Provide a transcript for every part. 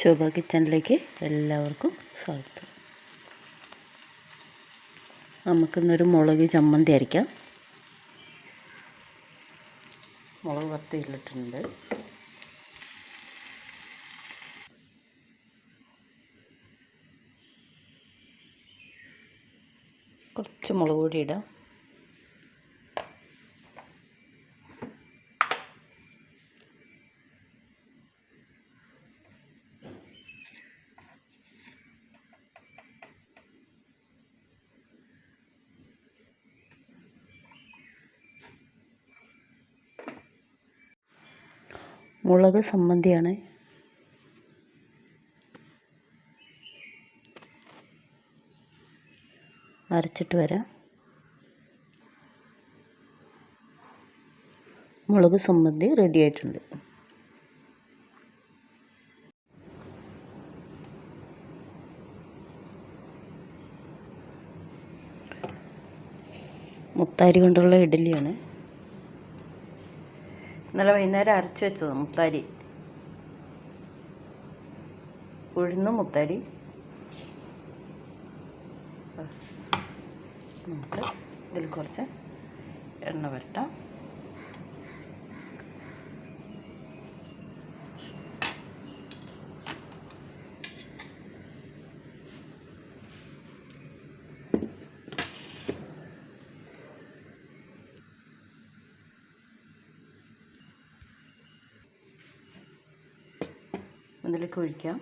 ശോഭ കിച്ചണിലേക്ക് എല്ലാവർക്കും സ്വാഗതം. നമുക്കിന്നൊരു മുളക് ചമ്മന്തി അരയ്ക്കാം. മുളക് ഇട്ടിട്ടുണ്ട് കുറച്ച് മുളക് പൊടി ഇടാം. മുളക് സംബന്ധിയാണ്. അരച്ചിട്ട് വരാം. മുളക് സംബന്ധി റെഡി ആയിട്ടുണ്ട്. മുത്താരി കൊണ്ടുള്ള ഇഡ്ഡലിയാണ്. ഇന്നലെ വൈകുന്നേരം അരച്ച് വെച്ചത് മുത്താരി. ഉഴുന്ന് മുത്താരി. നമുക്ക് ഇതിൽ കുറച്ച് എണ്ണ വരട്ടാം. ഇതിലേക്ക് ഒഴിക്കാം.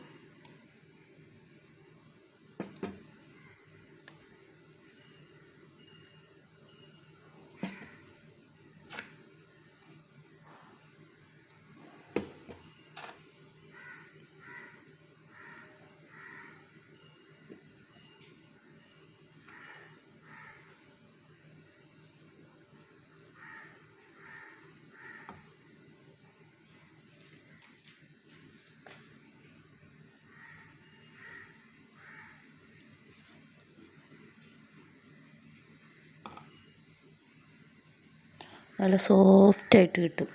നല്ല സോഫ്റ്റായിട്ട് കിട്ടും.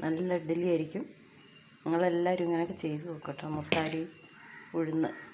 നല്ല ഇഡ്ഡലി ആയിരിക്കും. നിങ്ങളെല്ലാവരും ഇങ്ങനെയൊക്കെ ചെയ്ത് നോക്കട്ടോ. മുത്താരി ഉഴുന്ന്.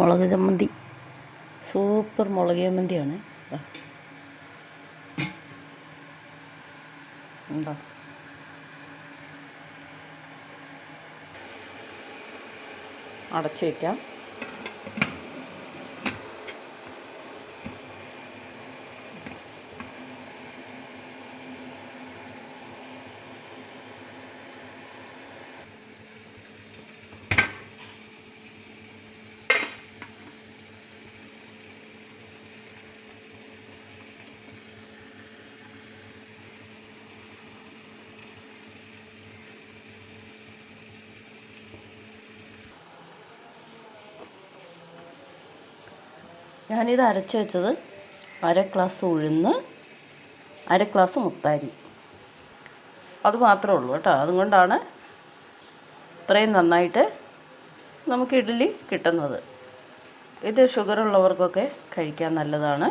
മുളക് ചമ്മന്തി. സൂപ്പർ മുളക് ചമ്മന്തിയാണ്. അടച്ചു വയ്ക്കാം ഞാനിത് അരച്ച് വെച്ചത് അര ഗ്ലാസ് ഉഴുന്ന് അര ഗ്ലാസ് മുത്താരി. അത് മാത്രമേ ഉള്ളൂ കേട്ടോ. അതുകൊണ്ടാണ് ഇത്രയും നന്നായിട്ട് നമുക്ക് ഇഡ്ഡലി കിട്ടുന്നത്. ഇത് ഷുഗർ ഉള്ളവർക്കൊക്കെ കഴിക്കാൻ നല്ലതാണ്.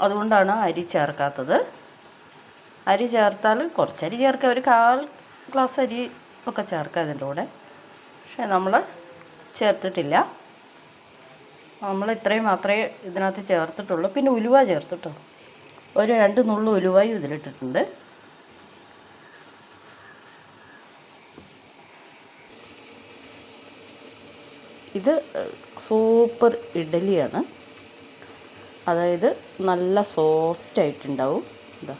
അതുകൊണ്ടാണ് അരി ചേർക്കാത്തത്. അരി ചേർത്താൽ കുറച്ചരി ചേർക്കുക. ഒരു കാൽ ഗ്ലാസ് അരി ഒക്കെ ചേർക്കാം അതിന്റെ കൂടെ. പക്ഷേ നമ്മൾ ചേർത്തിട്ടില്ല. നമ്മൾ ഇത്രയും മാത്രമേ ഇതിനകത്ത് ചേർത്തിട്ടുള്ളൂ. പിന്നെ ഉലുവ ചേർത്തിട്ടോ? ഒരു രണ്ട് നുള്ളു ഉലുവയും ഇതിലിട്ടിട്ടുണ്ട്. ഇത് സൂപ്പർ ഇഡലിയാണ് അതായത് നല്ല സോഫ്റ്റ് ആയിട്ടുണ്ടാവും. ഇതാ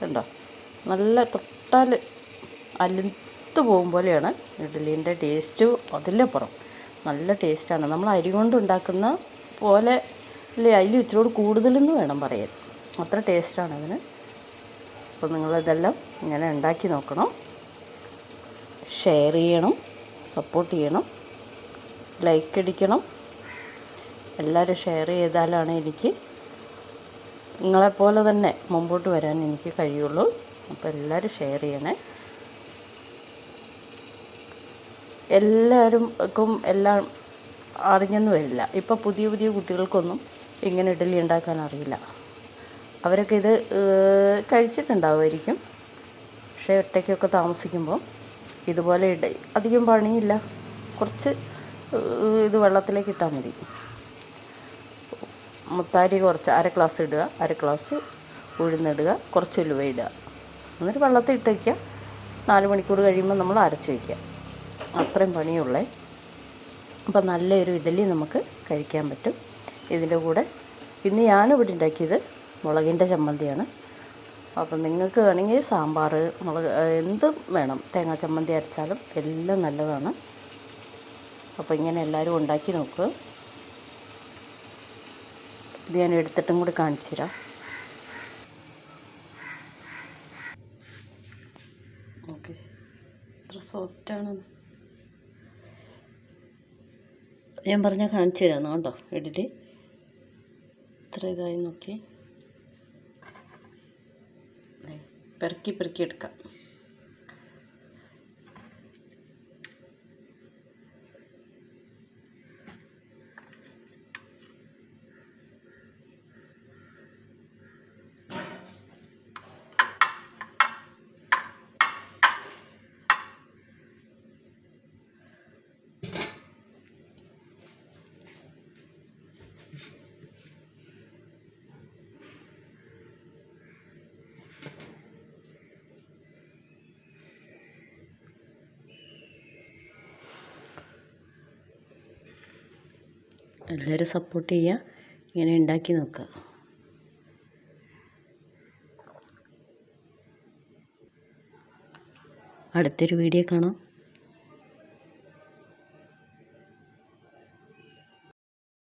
കണ്ടോ? നല്ല തൊട്ടാൽ അലുത്ത് പോകും പോലെയാണ് ഇഡലീന്റെ ടേസ്റ്റ് അതിലപ്പുറം. നല്ല ടേസ്റ്റാണ്. നമ്മൾ അരി കൊണ്ടുണ്ടാക്കുന്ന പോലെ അല്ലേ? അതിൽ ഇച്ചിരി കൂടുതലെന്ന് വേണം പറയാൻ. അത്ര ടേസ്റ്റാണ് അതിന്. അപ്പോൾ നിങ്ങളിതെല്ലാം ഇങ്ങനെ ഉണ്ടാക്കി നോക്കണം. ഷെയർ ചെയ്യണം. സപ്പോർട്ട് ചെയ്യണം. ലൈക്ക് അടിക്കണം. എല്ലാവരും ഷെയർ ചെയ്താലാണ് എനിക്ക് നിങ്ങളെപ്പോലെ തന്നെ മുമ്പോട്ട് വരാൻ എനിക്ക് കഴിയുള്ളൂ. അപ്പോൾ എല്ലാവരും ഷെയർ ചെയ്യണേ. എല്ലാവർക്കും എല്ലാം അറിഞ്ഞെന്ന് വരില്ല. ഇപ്പോൾ പുതിയ പുതിയ കുട്ടികൾക്കൊന്നും ഇങ്ങനെ ഇഡ്ഡലി ഉണ്ടാക്കാൻ അറിയില്ല. അവരൊക്കെ ഇത് കഴിച്ചിട്ടുണ്ടാവുമായിരിക്കും. പക്ഷേ ഒറ്റയ്ക്കൊക്കെ താമസിക്കുമ്പോൾ ഇതുപോലെ ഇട അധികം പണിയില്ല. കുറച്ച് ഇത് വെള്ളത്തിലേക്ക് ഇട്ടാൽ മതി. മുത്താരി കുറച്ച് അര ഗ്ലാസ് ഇടുക അര ഗ്ലാസ് ഉഴുന്നിടുക കുറച്ച് ഉലുവ ഇടുക. എന്നിട്ട് വെള്ളത്തിൽ ഇട്ട് വയ്ക്കുക. നാല് മണിക്കൂർ കഴിയുമ്പോൾ നമ്മൾ അരച്ച് വയ്ക്കുക. അത്രയും പണിയുള്ളേ. അപ്പം നല്ലൊരു ഇഡലി നമുക്ക് കഴിക്കാൻ പറ്റും. ഇതിന്റെ കൂടെ ഇന്ന് ഞാനിവിടെ ഉണ്ടാക്കിയത് മുളകിന്റെ ചമ്മന്തിയാണ്. അപ്പം നിങ്ങൾക്ക് വേണമെങ്കിൽ സാമ്പാർ മുളക് എന്തും വേണം. തേങ്ങാ ചമ്മന്തി അരച്ചാലും എല്ലാം നല്ലതാണ്. അപ്പോൾ ഇങ്ങനെ എല്ലാവരും ഉണ്ടാക്കി നോക്കുക ഇത് ഞാൻ എടുത്തിട്ടും കൂടി കാണിച്ചു തരാം. ഓക്കെ എത്ര സോഫ്റ്റാണ് ഞാൻ പറഞ്ഞാൽ കാണിച്ചു തരാം കേട്ടോ എഡിറ്റ്. ഇത്ര ഇതായി നോക്കി. പെറുക്കി പെറുക്കി എടുക്കാം. എല്ലാവരും സപ്പോർട്ട് ചെയ്യുക. ഇങ്ങനെ ഉണ്ടാക്കി നോക്കുക. അടുത്തൊരു വീഡിയോ കാണാം.